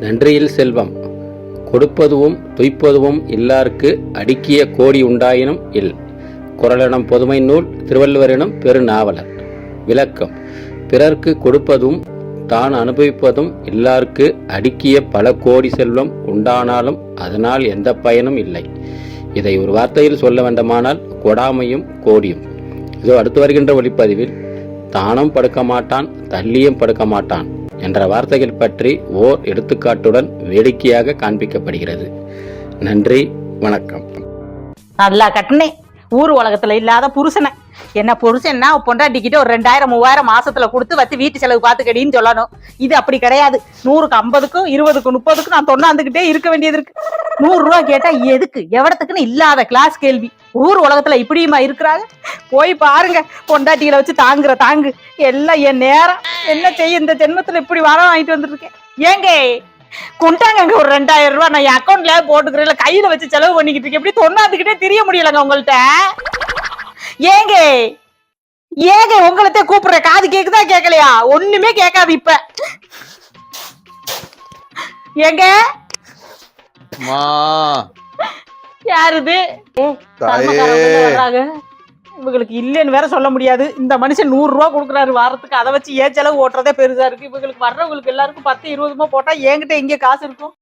நன்றியில் செல்வம். கொடுப்பதுவும் துய்ப்பதுவும் இல்லார்க்கு அடுக்கிய கோடி உண்டாயினும் இல். குரலெனும் பொதுமை நூல் திருவள்ளுவரினும் பெருநாவலர். விளக்கம். பிறர்க்கு கொடுப்பதும் தான் அனுபவிப்பதும் இல்லார்க்கு அடுக்கிய பல கோடி செல்வம் உண்டானாலும் அதனால் எந்த பயனும் இல்லை. இதை ஒரு வார்த்தையில் சொல்ல வேண்டுமானால் கொடாமையும் கோடியும். இதோ அடுத்து வருகின்ற ஒளிப்பதிவில் தானும் படுக்க மாட்டான் தள்ளியும் படுக்க மாட்டான் என்ற வார்த்தைகள் பற்றி ஓர் எடுத்துக்காட்டுடன் வேடிக்கையாக காண்பிக்கப்படுகிறது. நன்றி வணக்கம். நல்லா கட்டினேன் ஊர் உலகத்துல இல்லாத புருஷனை. என்ன புருஷன்னா பொண்டாட்டிக்கிட்ட ஒரு ரெண்டாயிரம் மூவாயிரம் மாசத்துல கொடுத்து வச்சு வீட்டு செலவு பாத்துக்கடின்னு சொல்லணும். இது அப்படி கிடையாது. நூறுக்கு ஐம்பதுக்கும் இருபதுக்கு முப்பதுக்கும் நான் தொண்ணாந்துக்கிட்டே இருக்க வேண்டியது இருக்கு. நூறு ரூபா கேட்டா எதுக்கு? எவ்வளத்துக்குன்னு இல்லாத கிளாஸ் கேள்வி. ஊர் உலகத்துல இப்படியுமா இருக்கிறாங்க? போய் பாருங்க பொண்டாட்டிகளை வச்சு தாங்குற தாங்கு. எல்லாம் என் நேரம். என்ன செய்ய இந்த ஜென்மத்துல இப்படி வாரம் வாங்கிட்டு வந்துருக்கேன்? ஏங்க கொண்டாங்க அங்க ஒரு ரெண்டாயிரம் ரூபாய் நான் என் அக்கௌண்ட்ல போட்டுக்கிறேன் இல்ல கையில வச்சு செலவு பண்ணிக்கிட்டு இருக்கேன். எப்படி தொண்ணாந்துக்கிட்டே தெரிய முடியலங்க உங்கள்ட்ட? ஏங்க ஏங்க உங்களத்தே கூப்பிடுற காது கேக்குதா கேட்கலையா ஒண்ணுமே கேட்காது இப்ப. ஏங்க அம்மா யாரு இது தாயே. கர்மக்காரங்க வர்றாங்க. இவங்களுக்கு இல்லைன்னு வேற சொல்ல முடியாது. இந்த மனுஷன் நூறு ரூபா கொடுக்குறாரு வாரத்துக்கு. அதை வச்சு ஏன் செலவு ஓட்டுறதே பெருசா இருக்கு. இவங்களுக்கு வர்றவங்களுக்கு எல்லாருக்கும் பத்து இருபதுமா போட்டா என்கிட்ட எங்க காசு இருக்கும்.